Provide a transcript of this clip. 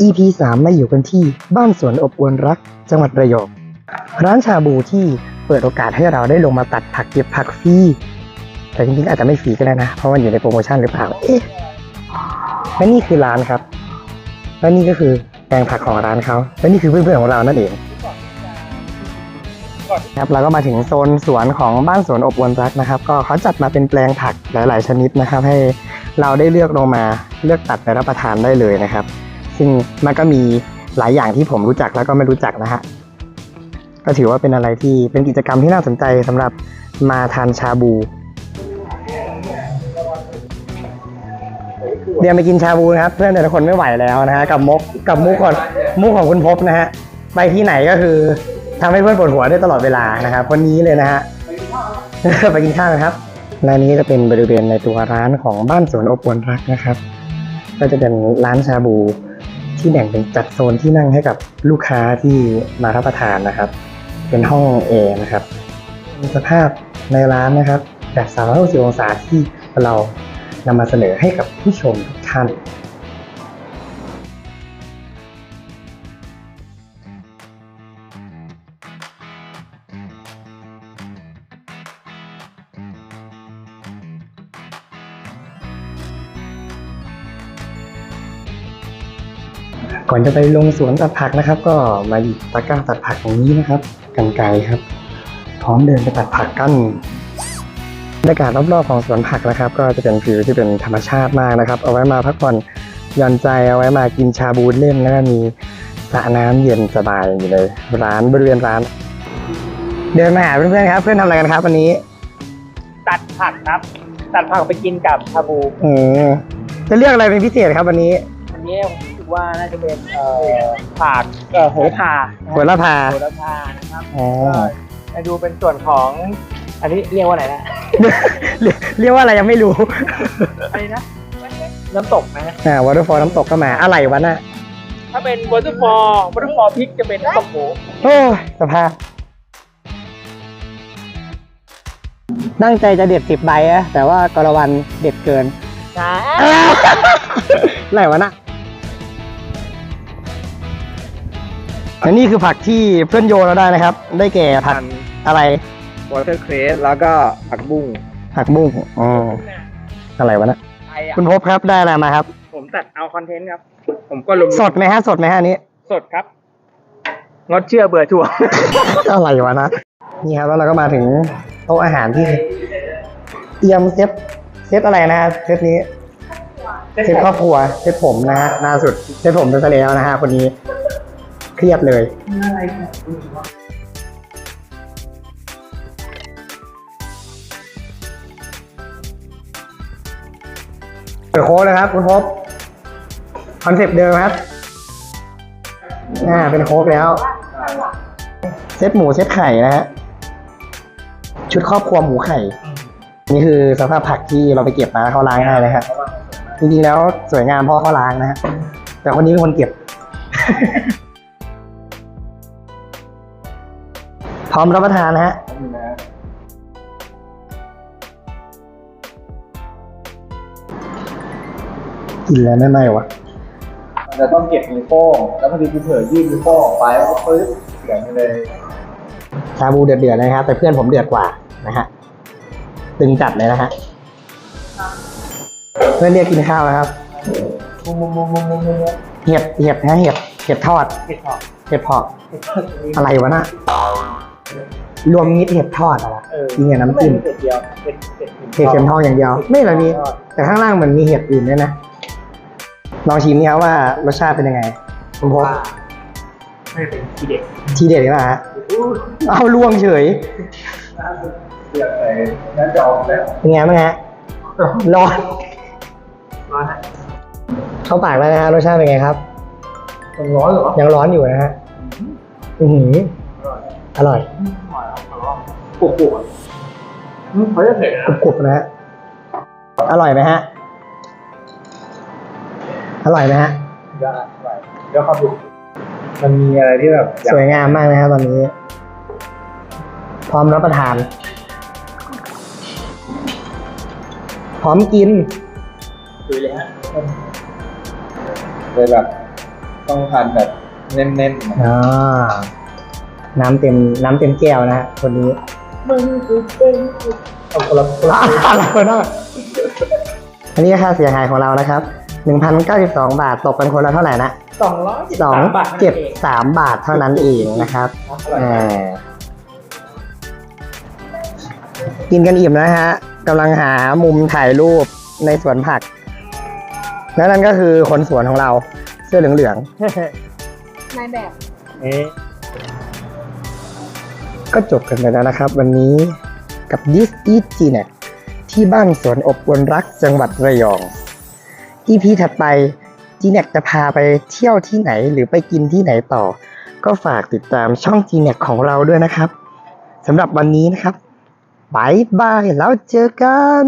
EP 3 มาอยู่กันที่บ้านสวนอบอวนรัก จังหวัดระยองร้านชาบูที่เปิดโอกาสให้เราได้ลงมาตัดผักเก็บผักฟรีแต่จริงๆอาจจะไม่ฟรีก็ได้นะ เพราะมันอยู่ในโปรโมชั่นหรือเปล่าเอ๊ะและนี่คือร้านครับ และนี่ก็คือแปลงผักของร้านเขาและนี่คือเพื่อนๆของเรานั่นเองครับเราก็มาถึงโซนสวนของบ้านสวนอบอวนรักนะครับ ก็เขาจัดมาเป็นแปลงผักหลาย ๆ ชนิดนะครับ ให้ เราได้เลือกลงมาเลือกตัดไปรับประทานได้เลยนะครับ ซึ่งมันก็มีหลายอย่างที่ผมรู้จักแล้วก็ไม่รู้จักนะฮะก็ถือว่าเป็นอะไรที่เป็นกิจกรรมที่น่าสนใจสำหรับมาทานชาบูเดี๋ยวไปกินชาบูนะครับ เพื่อนแต่ละคนไม่ไหวแล้วนะฮะกับมกกับมุกของมุกของคุณพบนะฮะไปที่ไหนก็คือทำให้เพื่อนปวดหัวได้ตลอดเวลานะครับคนนี้เลยนะฮะไปกินข้าวกันครับ และนี้จะเป็นบริเวณในตัวร้านของบ้านสวนอบอวนรักนะครับ ก็จะเป็นร้านชาบูที่แบ่งเป็นจัดโซนที่นั่งให้กับลูกค้าที่มารับประทานนะครับ เป็นห้องแอร์นะครับสภาพในร้านนะครับแบบ360องศาที่เรานำมาเสนอให้กับผู้ชมทุกท่าน ก่อนจะไปลงสวนตัดผักนะครับ ก็มาหยิบตะกร้าตัดผักตรงนี้นะครับกันไกรครับ พร้อมเดินไปตัดผักกันบรรยากาศรอบๆของสวนผักนะครับ ก็จะเป็นฟิวที่เป็นธรรมชาติมากนะครับ เอาไว้มาพักผ่อนหย่อนใจเอาไว้มากินชาบูเล่นแล้วก็มีสระน้ำเย็นสบายอยู่ในร้านบริเวณร้าน เดินมาหาเพื่อนๆครับ เพื่อนทำอะไรกันครับวันนี้ ตัดผักครับ ตัดผักไปกินกับชาบูอืมจะเลือกอะไรเป็นพิเศษครับวันนี้อันนี้ผมคิ ดว่าน่าจะเป็นเอ่อผักเอ่อโหระพาหัวละพา โหระพานะครับอ๋อมาดูเป็นส่วนของอันนี้เรียกว่าอะไรนะเรียกเรียกว่าอะไรยังไม่รู้ อะไรนะน้ำตกนะฮะอ่าวอเตอร์ฟอลน้ำตกก็มา อะไรวะน่ะถ้าเป็นวอเตอร์ฟอลวอเตอร์ฟอลพริกจะเป็นน้ำตกหมูโอ้ยสภาพตั้งใจจะเด็ดสิบใบอะแต่ว่ากรวันเด็ดเกิน นะ อะไรวะน่ะ และนี่คือผักที่เพื่อนโยนเราได้นะครับ ได้แก่ผักอะไรวอเตอร์เครสแล้วก็ผักบุ้งผักบุ้งอ๋ออะไรวะน่ะไทยอะคุณพบครับได้อะไรมาครับ ผมตัดเอาคอนเทนต์ครับ ผมก็ลงสดไหมฮะสดไหมฮะอันนี้ สดครับ งดเชื่อเบื่อถั่วอะไรวะนะนี่ครับแล้วเราก็มาถึงโต๊ะอาหารที่เตรียมเซตเซตอะไรนะเซตนี้เซตครอบครัวเซตผมนะฮะล่าสุดเซตผมไปซะแล้วนะฮะคนนี้ เครียดเลยเปิดโค้ดนะครับ คุณพบคอนเซปต์เดิมครับอ่าเป็นโค้กแล้ว เซตหมูเซตไข่นะฮะชุดครอบครัวหมูไข่ นี่คือสภาพผักที่เราไปเก็บมาเขาล้างให้นะฮะจริงๆแล้วสวยงามเพราะเขาล้างนะฮะแต่คนนี้เป็นคนเก็บ พร้อมรับประทานนะฮะกินแล้วไม่ไหมวะมันจะต้องเก็บนิ้วโป้งแล้วพอดีกูเผลอยื่นนิ้วโป้งออกไปแล้วก็ปึ๊บเสียงไปเลยชาบูเดือดๆเลยนะครับ แต่เพื่อนผมเดือดกว่านะฮะตึงจัดเลยนะฮะเพื่อนเรียกกินข้าวนะครับมุมมุมมุมมุมมุมมุมเห็ดเห็ดนะเห็ดเห็ดทอดเผ็ดหอมเห็ดเพาะอะไรวะน่ะ รวมมิตรเห็ดทอดอะไรเออกินกับน้ำจิ้มเผ็ดเดียวเผ็ดเผ็ดเห็ดเข็มทองอย่างเดียว ไม่เหรอมีแต่ข้างล่างเหมือนมีเห็ดอื่นด้วยนะลองชิมนี่ครับว่ารสชาติเป็นยังไงคุณพบไม่เป็นทีเด็ดทีเด็ดเลยนะฮะเอาล่วงเฉยเสียงเลยนั่นจะออกแล้วเป็นไงบ้างฮะร้อนร้อนฮะเข้าปากแล้วนะฮะรสชาติเป็นไงครับมันร้อนเหรอยังร้อนอยู่นะฮะอือหือ อร่อยปวดปวดเขาจะเผ็ดกรุบกรุบนะฮะอร่อยไหมฮะ อร่อยไหมฮะได้ไปเดี๋ยวครับดูมันมีอะไรที่แบบอยาสกวยงามมากนะครับตอนนี้ พร้อมรับประทาน พร้อมกินคุยเลยฮะเลยแบบต้องทานแบบเน้นๆอ่า น้ำเต็มน้ำเต็มแก้วนะฮะคนนี้มึงกูเป็นเอาคนละคนละอะไรคนนั้นอันนี้ค่าเสียหายของเรานะครับหนึ่งพันเก้าสิบสองบาทตกกันคนละเท่าไหร่นะสองร้อยสองบาทเจ็ดสามบาทเท่านั้นเองนะครับอ่ากินกันอิ่มนะฮะกำลังหามุมถ่ายรูปในสวนผัก แล้วนั่นก็คือคนสวนของเราเสื้อเหลืองนายแบบเอ๊ะๆ ก็จบกันไปแล้วนะครับ วันนี้กับ This Eat g n e t ที่บ้านสวนอบวนรักจังหวัดระยอง EP ถัดไป g n e t จะพาไปเที่ยวที่ไหนหรือไปกินที่ไหนต่อ ก็ฝากติดตามช่อง g n e t ของเราด้วยนะครับสำหรับวันนี้นะครับบายบายแล้วเจอกัน